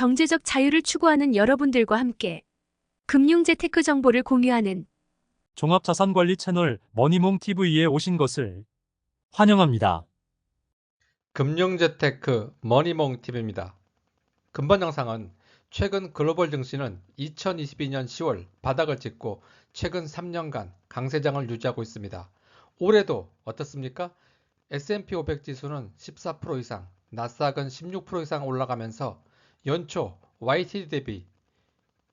경제적 자유를 추구하는 여러분들과 함께 금융재 테크 정보를 공유하는 종합자산관리 채널 머니몽TV에 오신 것을 환영합니다. 금융재테크 머니몽 TV입니다. 금번 영상은 최근 글로벌 증시는 2022년 10월 바닥을 찍고 최근 3년간 강세장을 유지하고 있습니다. 올해도 어떻습니까? S&P 500 지수는 14% 이상, 나스닥은 16% 이상 올라가면서 연초 YTD 대비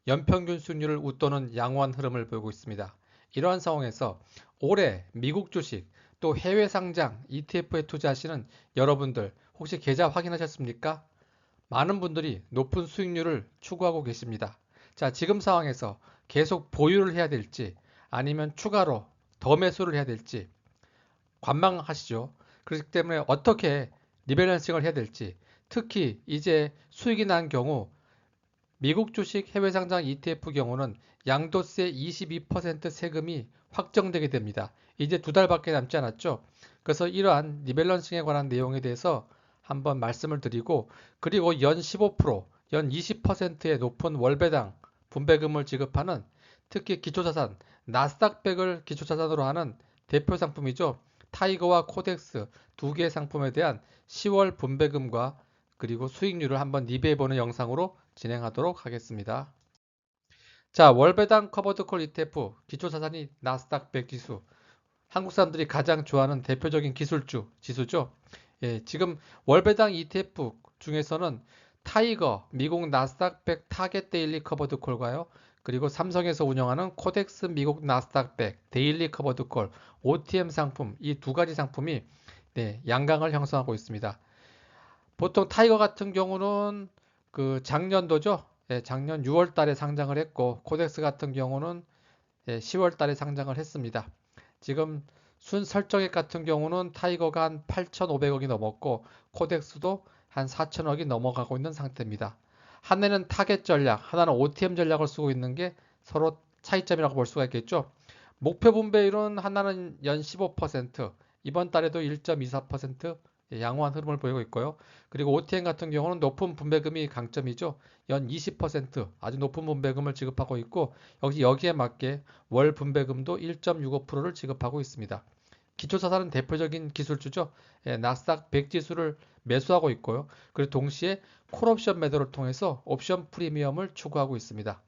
연평균 수익률을 웃도는 양호한 흐름을 보이고 있습니다. 이러한 상황에서 올해 미국 주식 또 해외 상장 ETF에 투자하시는 여러분들 혹시 계좌 확인하셨습니까? 많은 분들이 높은 수익률을 추구하고 계십니다. 자, 지금 상황에서 계속 보유를 해야 될지 아니면 추가로 더 매수를 해야 될지 관망하시죠. 그렇기 때문에 어떻게 리밸런싱을 해야 될지 특히 이제 수익이 난 경우 미국 주식 해외 상장 ETF 경우는 양도세 22% 세금이 확정되게 됩니다. 이제 두 달밖에 남지 않았죠. 그래서 이러한 리밸런싱에 관한 내용에 대해서 한번 말씀을 드리고 그리고 연 15%, 연 20%의 높은 월배당 분배금을 지급하는 특히 기초자산 나스닥 100을 기초자산으로 하는 대표 상품이죠. 타이거와 코덱스 두 개의 상품에 대한 10월 분배금과 그리고 수익률을 한번 리뷰해보는 영상으로 진행하도록 하겠습니다. 자, 월배당 커버드콜 ETF 기초자산이 나스닥 100 지수 한국 사람들이 가장 좋아하는 대표적인 기술주 지수죠. 예, 지금 월배당 ETF 중에서는 타이거 미국 나스닥 100 타겟 데일리 커버드 콜과요. 그리고 삼성에서 운영하는 코덱스 미국 나스닥 100 데일리 커버드 콜 OTM 상품 이 두 가지 상품이 네, 양강을 형성하고 있습니다. 보통 타이거 같은 경우는 그 작년도죠. 예, 작년 6월 달에 상장을 했고 코덱스 같은 경우는 예, 10월 달에 상장을 했습니다. 지금 순 설정액 같은 경우는 타이거가 한 8,500억이 넘었고 코덱스도 한 4,000억이 넘어가고 있는 상태입니다. 하나는 타겟 전략, 하나는 OTM 전략을 쓰고 있는 게 서로 차이점이라고 볼 수가 있겠죠. 목표 분배율은 하나는 연 15%, 이번 달에도 1.24% 양호한 흐름을 보이고 있고요. 그리고 OTM 같은 경우는 높은 분배금이 강점이죠. 연 20% 아주 높은 분배금을 지급하고 있고 여기 여기에 맞게 월 분배금도 1.65%를 지급하고 있습니다. 기초자산은 대표적인 기술주죠. 예, 나스닥 100 지수를 매수하고 있고요. 그리고 동시에 콜옵션 매도를 통해서 옵션 프리미엄을 추구하고 있습니다.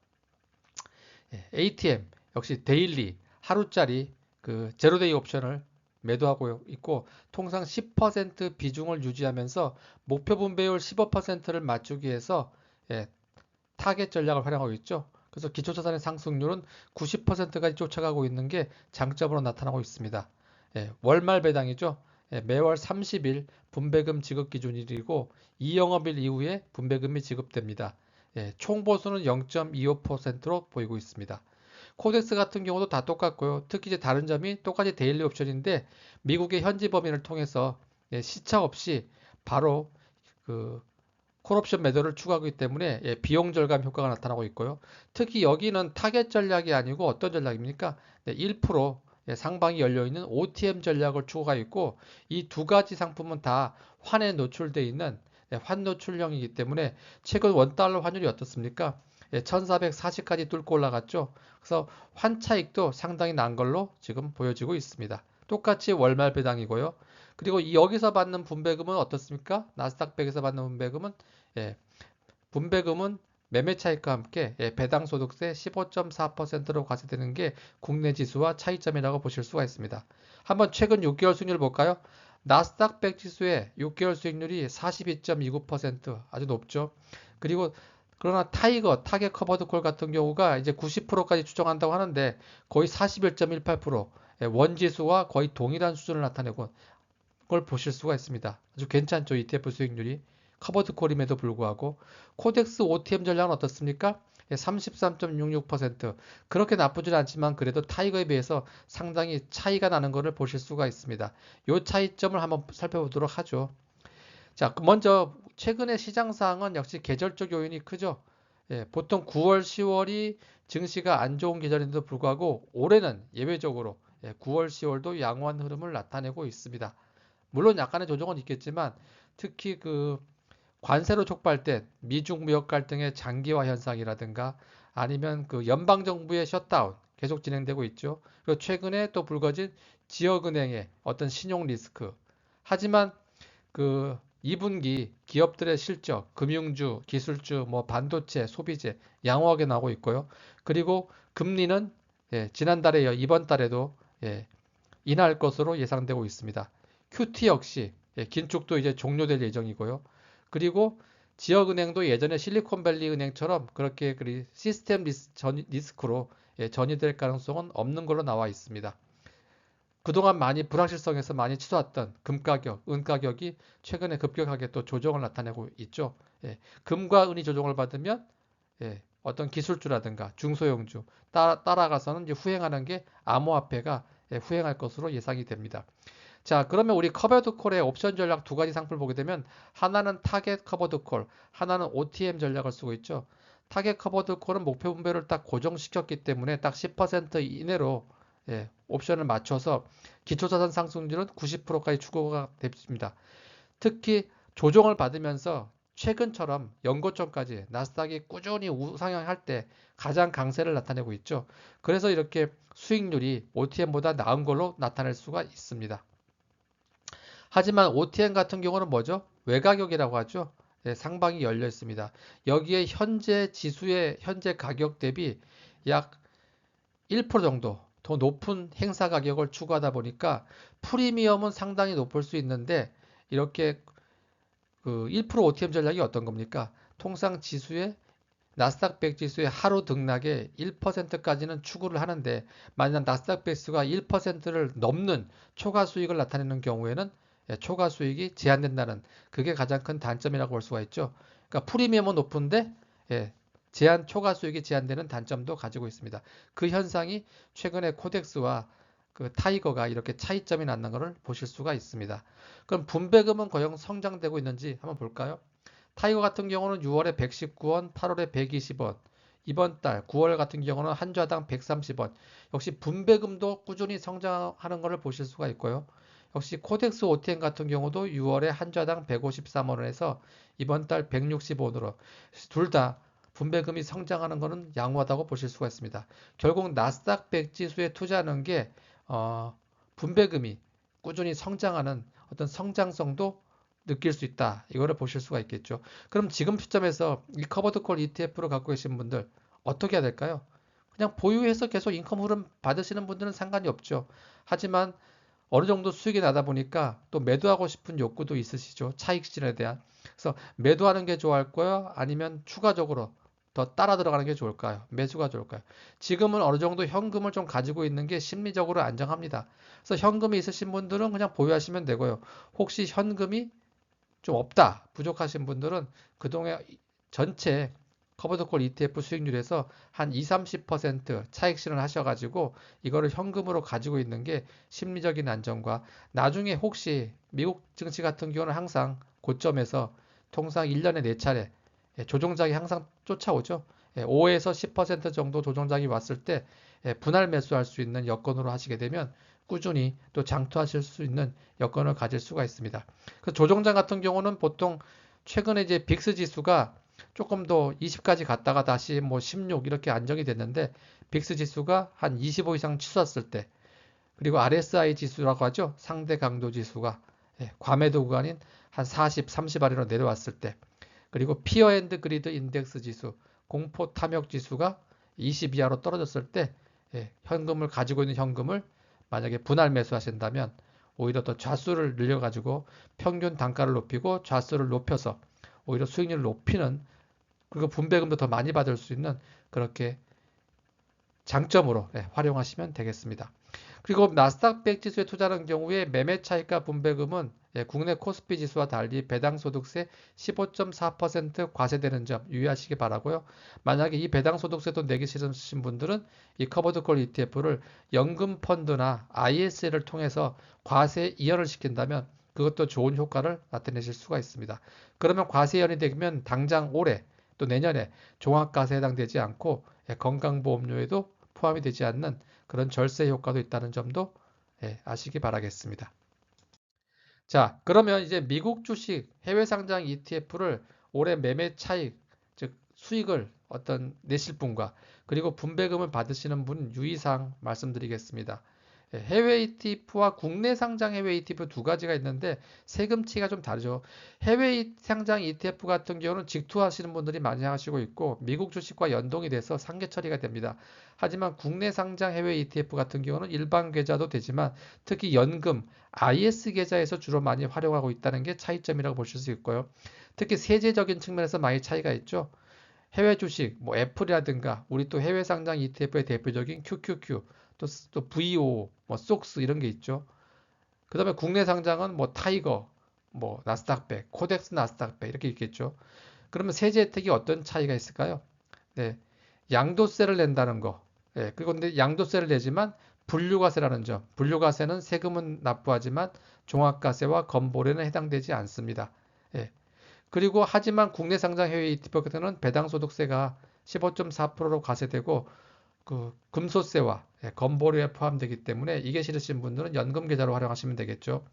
예, ATM 역시 데일리 하루짜리 그 제로데이 옵션을 매도하고 있고 통상 10% 비중을 유지하면서 목표 분배율 15%를 맞추기 위해서 예, 타겟 전략을 활용하고 있죠. 그래서 기초자산의 상승률은 90%까지 쫓아가고 있는 게 장점으로 나타나고 있습니다. 예, 월말 배당이죠. 예, 매월 30일 분배금 지급 기준일이고 이 영업일 이후에 분배금이 지급됩니다. 예, 총 보수는 0.25%로 보이고 있습니다. 코덱스 같은 경우도 다 똑같고요. 특히 이제 다른 점이 똑같이 데일리 옵션인데 미국의 현지 법인을 통해서 예, 시차 없이 바로 그 콜옵션 매도를 추가하기 때문에 예, 비용 절감 효과가 나타나고 있고요. 특히 여기는 타겟 전략이 아니고 어떤 전략입니까? 네, 1% 예, 상방이 열려 있는 OTM 전략을 추구가 있고 이 두 가지 상품은 다 환에 노출되어 있는 예, 환 노출형이기 때문에 최근 원달러 환율이 어떻습니까? 예, 1440까지 뚫고 올라갔죠. 그래서 환 차익도 상당히 난 걸로 지금 보여지고 있습니다. 똑같이 월말 배당이고요. 그리고 이 여기서 받는 분배금은 어떻습니까? 나스닥 100에서 받는 분배금은 예, 분배금은 매매 차익과 함께 예, 배당 소득세 15.4%로 과세되는 게 국내 지수와 차이점이라고 보실 수가 있습니다. 한번 최근 6개월 수익률 볼까요? 나스닥 100 지수의 6개월 수익률이 42.29% 아주 높죠. 그리고 그러나 타이거, 타겟 커버드 콜 같은 경우가 이제 90%까지 추정한다고 하는데 거의 41.18% 예, 원지수와 거의 동일한 수준을 나타내고 걸 보실 수가 있습니다. 아주 괜찮죠. ETF 수익률이. 커버드 콜임에도 불구하고 코덱스 OTM 전략은 어떻습니까? 33.66% 그렇게 나쁘진 않지만 그래도 타이거에 비해서 상당히 차이가 나는 것을 보실 수가 있습니다. 이 차이점을 한번 살펴보도록 하죠. 자, 먼저 최근의 시장 상황은 역시 계절적 요인이 크죠. 예, 보통 9월, 10월이 증시가 안 좋은 계절인데도 불구하고 올해는 예외적으로 예, 9월, 10월도 양호한 흐름을 나타내고 있습니다. 물론 약간의 조정은 있겠지만 특히 그 관세로 촉발된 미중 무역 갈등의 장기화 현상이라든가 아니면 그 연방 정부의 셧다운 계속 진행되고 있죠. 그리고 최근에 또 불거진 지역은행의 어떤 신용 리스크. 하지만 그 2분기 기업들의 실적, 금융주, 기술주, 뭐 반도체, 소비재 양호하게 나오고 있고요. 그리고 금리는 예, 지난달에 이번 달에도 예, 인하할 것으로 예상되고 있습니다. QT 역시 예, 긴축도 이제 종료될 예정이고요. 그리고 지역은행도 예전에 실리콘밸리 은행처럼 그렇게 그 시스템 리스, 전, 리스크로 예, 전이될 가능성은 없는 걸로 나와 있습니다. 그동안 많이 불확실성에서 많이 치솟았던 금 가격, 은 가격이 최근에 급격하게 또 조정을 나타내고 있죠. 예, 금과 은이 조정을 받으면 예, 어떤 기술주라든가 중소형주 따라, 따라가서는 이제 후행하는 게 암호화폐가 예, 후행할 것으로 예상이 됩니다. 자, 그러면 우리 커버드 콜의 옵션 전략 두 가지 상품을 보게 되면 하나는 타겟 커버드 콜, 하나는 OTM 전략을 쓰고 있죠. 타겟 커버드 콜은 목표 분배를 딱 고정시켰기 때문에 딱 10% 이내로 예, 옵션을 맞춰서 기초자산 상승률은 90%까지 추구가 됩니다. 특히 조정을 받으면서 최근처럼 연고점까지 나스닥이 꾸준히 우상향할 때 가장 강세를 나타내고 있죠. 그래서 이렇게 수익률이 OTM보다 나은 걸로 나타낼 수가 있습니다. 하지만 OTM 같은 경우는 뭐죠? 외가격이라고 하죠. 네, 상방이 열려 있습니다. 여기에 현재 지수의 현재 가격 대비 약 1% 정도 더 높은 행사 가격을 추구하다 보니까 프리미엄은 상당히 높을 수 있는데 이렇게 그 1% OTM 전략이 어떤 겁니까? 통상 지수의 나스닥 100 지수의 하루 등락의 1%까지는 추구를 하는데 만약 나스닥 100수가 1%를 넘는 초과 수익을 나타내는 경우에는 예, 초과 수익이 제한된다는 그게 가장 큰 단점이라고 볼 수가 있죠. 그러니까 프리미엄은 높은데 예, 제한 초과 수익이 제한되는 단점도 가지고 있습니다. 그 현상이 최근에 코덱스와 그 타이거가 이렇게 차이점이 났는 것을 보실 수가 있습니다. 그럼 분배금은 과연 성장되고 있는지 한번 볼까요? 타이거 같은 경우는 6월에 119원, 8월에 120원, 이번 달 9월 같은 경우는 한 좌당 130원. 역시 분배금도 꾸준히 성장하는 것을 보실 수가 있고요. 역시 코덱스 OTM 같은 경우도 6월에 한 좌당 153원에서 이번 달 160원으로 둘 다 분배금이 성장하는 것은 양호하다고 보실 수가 있습니다. 결국 나스닥 100 지수에 투자하는 게 어, 분배금이 꾸준히 성장하는 어떤 성장성도 느낄 수 있다. 이거를 보실 수가 있겠죠. 그럼 지금 시점에서 이 커버드 콜 ETF를 갖고 계신 분들 어떻게 해야 될까요? 그냥 보유해서 계속 인컴 흐름 받으시는 분들은 상관이 없죠. 하지만 어느 정도 수익이 나다 보니까 또 매도하고 싶은 욕구도 있으시죠. 차익 실현에 대한. 그래서 매도하는 게 좋을까요? 아니면 추가적으로 더 따라 들어가는 게 좋을까요? 매수가 좋을까요? 지금은 어느 정도 현금을 좀 가지고 있는 게 심리적으로 안정합니다. 그래서 현금이 있으신 분들은 그냥 보유하시면 되고요. 혹시 현금이 좀 없다, 부족하신 분들은 그동안 전체 커버드콜 ETF 수익률에서 한 2, 30% 차익 실현 하셔가지고 이거를 현금으로 가지고 있는 게 심리적인 안정과 나중에 혹시 미국 증시 같은 경우는 항상 고점에서 통상 1년에 4차례 조정장이 항상 쫓아오죠. 5에서 10% 정도 조정장이 왔을 때 분할 매수할 수 있는 여건으로 하시게 되면 꾸준히 또 장투하실 수 있는 여건을 가질 수가 있습니다. 그 조정장 같은 경우는 보통 최근에 이제 빅스 지수가 조금 더 20까지 갔다가 다시 뭐 16 이렇게 안정이 됐는데 빅스 지수가 한 25 이상 치솟았을 때 그리고 RSI 지수라고 하죠. 상대 강도 지수가 과매도 구간인 한 40, 30 아래로 내려왔을 때 그리고 피어 앤드 그리드 인덱스 지수 공포 탐욕 지수가 20 이하로 떨어졌을 때 예, 현금을 가지고 있는 현금을 만약에 분할 매수하신다면 오히려 더 좌수를 늘려가지고 평균 단가를 높이고 좌수를 높여서 오히려 수익률을 높이는 그리고 분배금도 더 많이 받을 수 있는 그렇게 장점으로 네, 활용하시면 되겠습니다. 그리고 나스닥 100 지수에 투자하는 경우에 매매 차익과 분배금은 예, 국내 코스피 지수와 달리 배당 소득세 15.4% 과세되는 점 유의하시기 바라고요. 만약에 이 배당 소득세도 내기 싫으신 분들은 이 커버드 콜 ETF를 연금 펀드나 IS를 통해서 과세 이연을 시킨다면 그것도 좋은 효과를 나타내실 수가 있습니다. 그러면 과세 이연이 되면 당장 올해 또 내년에 종합과세 해당되지 않고 예, 건강보험료에도 포함이 되지 않는 그런 절세 효과도 있다는 점도 예, 아시기 바라겠습니다. 자, 그러면 이제 미국 주식 해외 상장 ETF를 올해 매매 차익, 즉 수익을 어떤 내실 분과 그리고 분배금을 받으시는 분 유의사항 말씀드리겠습니다. 예, 해외 ETF와 국내 상장 해외 ETF 두 가지가 있는데 세금치가 좀 다르죠. 해외 상장 ETF 같은 경우는 직투하시는 분들이 많이 하시고 있고 미국 주식과 연동이 돼서 상계 처리가 됩니다. 하지만 국내 상장 해외 ETF 같은 경우는 일반 계좌도 되지만 특히 연금, IS 계좌에서 주로 많이 활용하고 있다는 게 차이점이라고 보실 수 있고요. 특히 세제적인 측면에서 많이 차이가 있죠. 해외 주식, 뭐 애플이라든가 우리 또 해외 상장 ETF의 대표적인 QQQ, 또, 또 VO, 뭐 속스 이런 게 있죠. 그 다음에 국내 상장은 뭐 타이거, 뭐 나스닥백, 코덱스 나스닥백 이렇게 있겠죠. 그러면 세제 혜택이 어떤 차이가 있을까요? 네, 양도세를 낸다는 거. 예, 그리고 근데 양도세를 내지만 분류과세라는 점. 분류과세는 세금은 납부하지만 종합과세와 건보료는 해당되지 않습니다. 예. 그리고 하지만 국내 상장 해외 ETF 같은 배당소득세가 15.4%로 과세되고 그 금소세와 예, 건보료에 포함되기 때문에 이게 싫으신 분들은 연금 계좌로 활용하시면 되겠죠.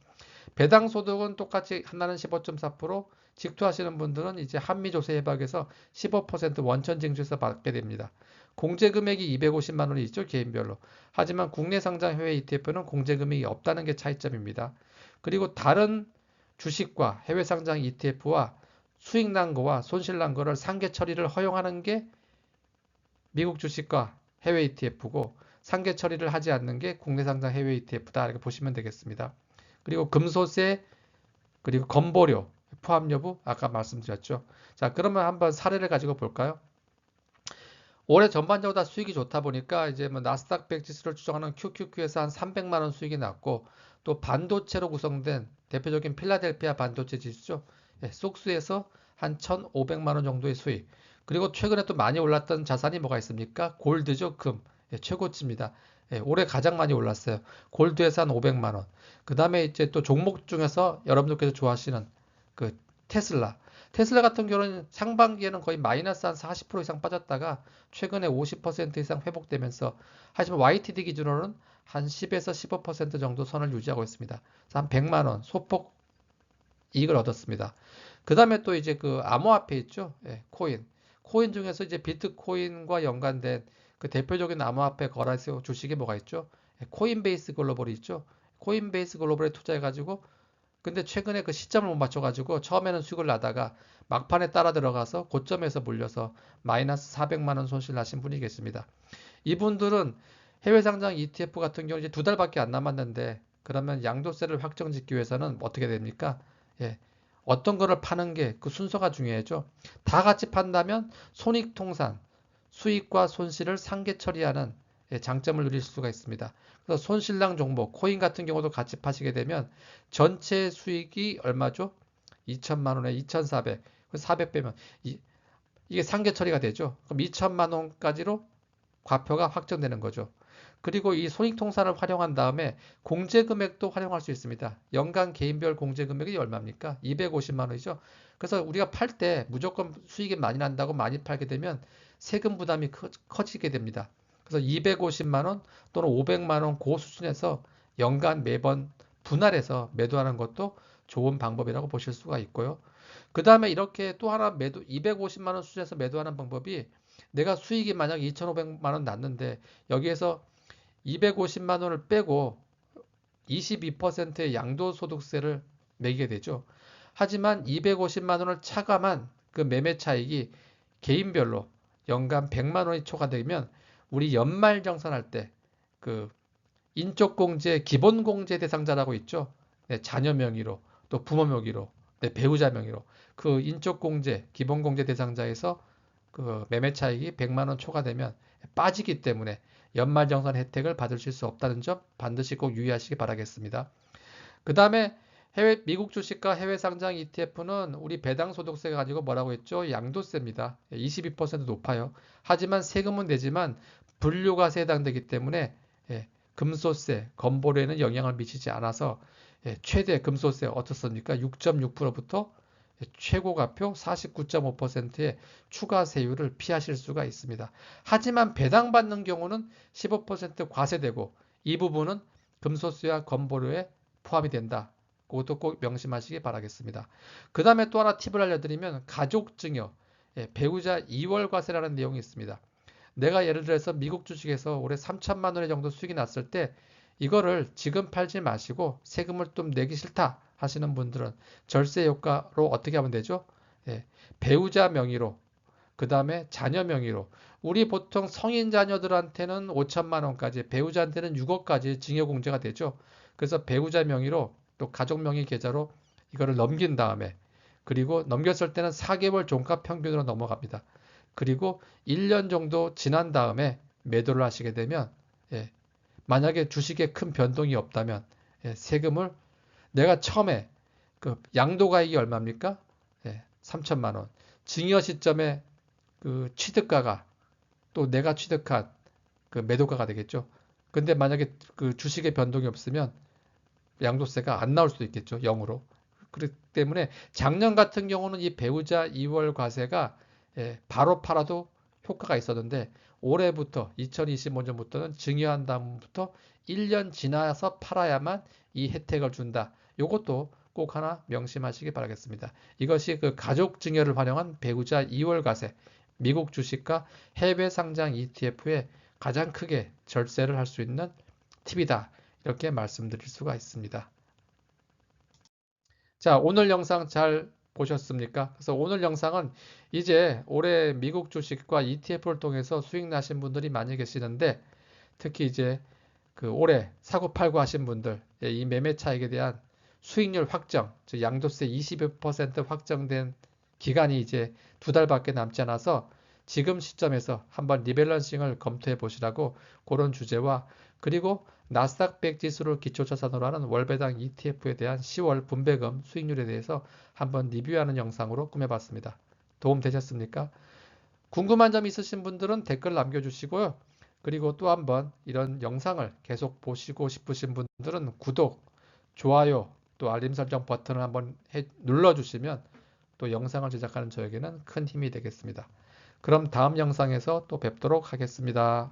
배당 소득은 똑같이 하나는 15.4%, 직투하시는 분들은 이제 한미 조세 협약에서 15% 원천 징수에서 받게 됩니다. 공제 금액이 250만 원이 있죠, 개인별로. 하지만 국내 상장 해외 ETF는 공제 금액이 없다는 게 차이점입니다. 그리고 다른 주식과 해외 상장 ETF와 수익 난 거와 손실 난 거를 상계 처리를 허용하는 게 미국 주식과 해외 ETF고 상계 처리를 하지 않는 게 국내 상장 해외 ETF다 이렇게 보시면 되겠습니다. 그리고 금소세 그리고 건보료 포함 여부 아까 말씀드렸죠. 자 그러면 한번 사례를 가지고 볼까요? 올해 전반적으로 다 수익이 좋다 보니까 이제 뭐 나스닥 100 지수를 추정하는 QQQ에서 한 300만 원 수익이 났고 또 반도체로 구성된 대표적인 필라델피아 반도체 지수죠. 예, 속수에서 한 1,500만 원 정도의 수익. 그리고 최근에 또 많이 올랐던 자산이 뭐가 있습니까? 골드죠, 금. 예, 최고치입니다. 예, 올해 가장 많이 올랐어요. 골드에서 한 500만 원. 그 다음에 이제 또 종목 중에서 여러분들께서 좋아하시는 그 테슬라. 테슬라 같은 경우는 상반기에는 거의 마이너스 한 40% 이상 빠졌다가 최근에 50% 이상 회복되면서 하지만 YTD 기준으로는 한 10에서 15% 정도 선을 유지하고 있습니다. 한 100만 원 소폭 이익을 얻었습니다. 그 다음에 또 이제 그 암호화폐 있죠? 예, 코인. 코인 중에서 이제 비트코인과 연관된 그 대표적인 암호화폐 거래소 주식이 뭐가 있죠? 예, 코인베이스 글로벌이 있죠? 코인베이스 글로벌에 투자해가지고 근데 최근에 그 시점을 못 맞춰가지고 처음에는 수익을 나다가 막판에 따라 들어가서 고점에서 물려서 마이너스 400만 원 손실 나신 분이 계십니다. 이분들은 해외 상장 ETF 같은 경우 이제 두 달밖에 안 남았는데 그러면 양도세를 확정짓기 위해서는 어떻게 됩니까? 예. 어떤 거를 파는 게 그 순서가 중요하죠. 다 같이 판다면 손익통산, 수익과 손실을 상계 처리하는 예, 장점을 누릴 수가 있습니다. 그래서 손실랑 종목, 코인 같은 경우도 같이 파시게 되면 전체 수익이 얼마죠? 2천만 원에 2,400, 400 빼면 이, 이게 상계 처리가 되죠. 그럼 2천만 원까지로 과표가 확정되는 거죠. 그리고 이 손익통산을 활용한 다음에 공제 금액도 활용할 수 있습니다. 연간 개인별 공제 금액이 얼마입니까? 250만 원이죠. 그래서 우리가 팔 때 무조건 수익이 많이 난다고 많이 팔게 되면 세금 부담이 커지게 됩니다. 그래서 250만 원 또는 500만 원 고 수준에서 연간 매번 분할해서 매도하는 것도 좋은 방법이라고 보실 수가 있고요. 그 다음에 이렇게 또 하나 매도 250만 원 수준에서 매도하는 방법이 내가 수익이 만약 2,500만 원 났는데 여기에서 250만 원을 빼고 22%의 양도소득세를 매기게 되죠. 하지만 250만 원을 차감한 그 매매 차익이 개인별로 연간 100만 원이 초과되면 우리 연말 정산할 때 그 인적 공제 기본 공제 대상자라고 있죠. 네, 자녀 명의로 또 부모 명의로 네, 배우자 명의로 그 인적 공제 기본 공제 대상자에서 그 매매 차익이 100만 원 초과되면 빠지기 때문에 연말정산 혜택을 받으실 수 없다는 점 반드시 꼭 유의하시기 바라겠습니다. 그 다음에 해외 미국 주식과 해외 상장 ETF는 우리 배당 소득세가 가지고 뭐라고 했죠? 양도세입니다. 22% 높아요. 하지만 세금은 내지만 분류가세 해당되기 때문에 예, 금소세, 건보료에는 영향을 미치지 않아서 예, 최대 금소세 어떻습니까? 6.6%부터 최고가표 49.5%의 추가 세율을 피하실 수가 있습니다. 하지만 배당받는 경우는 15% 과세되고 이 부분은 금소세와 건보료에 포함이 된다. 그것도 꼭 명심하시기 바라겠습니다. 그 다음에 또 하나 팁을 알려드리면 가족 증여, 예, 배우자 2월 과세라는 내용이 있습니다. 내가 예를 들어서 미국 주식에서 올해 3천만 원의 정도 수익이 났을 때 이거를 지금 팔지 마시고 세금을 좀 내기 싫다 하시는 분들은 절세 효과로 어떻게 하면 되죠? 예, 배우자 명의로 그 다음에 자녀 명의로 우리 보통 성인 자녀들한테는 5천만 원까지 배우자한테는 6억까지 징여공제가 되죠. 그래서 배우자 명의로 또 가족 명의 계좌로 이거를 넘긴 다음에 그리고 넘겼을 때는 4개월 종가 평균으로 넘어갑니다. 그리고 1년 정도 지난 다음에 매도를 하시게 되면 예, 만약에 주식에 큰 변동이 없다면 예, 세금을 내가 처음에 그 양도가액이 얼마입니까? 예, 3천만 원. 증여 시점에 그 취득가가 또 내가 취득한 그 매도가가 되겠죠. 근데 만약에 그 주식에 변동이 없으면 양도세가 안 나올 수도 있겠죠. 0으로. 그렇기 때문에 작년 같은 경우는 이 배우자 2월 과세가 예, 바로 팔아도 효과가 있었는데 올해부터 2025년부터는 증여한 다음부터 1년 지나서 팔아야만 이 혜택을 준다. 요것도 꼭 하나 명심하시기 바라겠습니다. 이것이 그 가족 증여를 활용한 배우자 2월 과세, 미국 주식과 해외 상장 ETF에 가장 크게 절세를 할 수 있는 팁이다. 이렇게 말씀드릴 수가 있습니다. 자, 오늘 영상 잘 보셨습니까? 그래서 오늘 영상은 이제 올해 미국 주식과 ETF를 통해서 수익 나신 분들이 많이 계시는데 특히 이제 그 올해 사고 팔고 하신 분들 예, 이 매매 차익에 대한 수익률 확정, 즉 양도세 22% 확정된 기간이 이제 두 달밖에 남지 않아서 지금 시점에서 한번 리밸런싱을 검토해 보시라고 그런 주제와 그리고 나스닥 100 지수를 기초자산으로 하는 월배당 ETF에 대한 10월 분배금 수익률에 대해서 한번 리뷰하는 영상으로 꾸며봤습니다. 도움 되셨습니까? 궁금한 점 있으신 분들은 댓글 남겨주시고요. 그리고 또 한번 이런 영상을 계속 보시고 싶으신 분들은 구독, 좋아요, 또 알림 설정 버튼을 한번 해- 눌러주시면 또 영상을 제작하는 저에게는 큰 힘이 되겠습니다. 그럼 다음 영상에서 또 뵙도록 하겠습니다.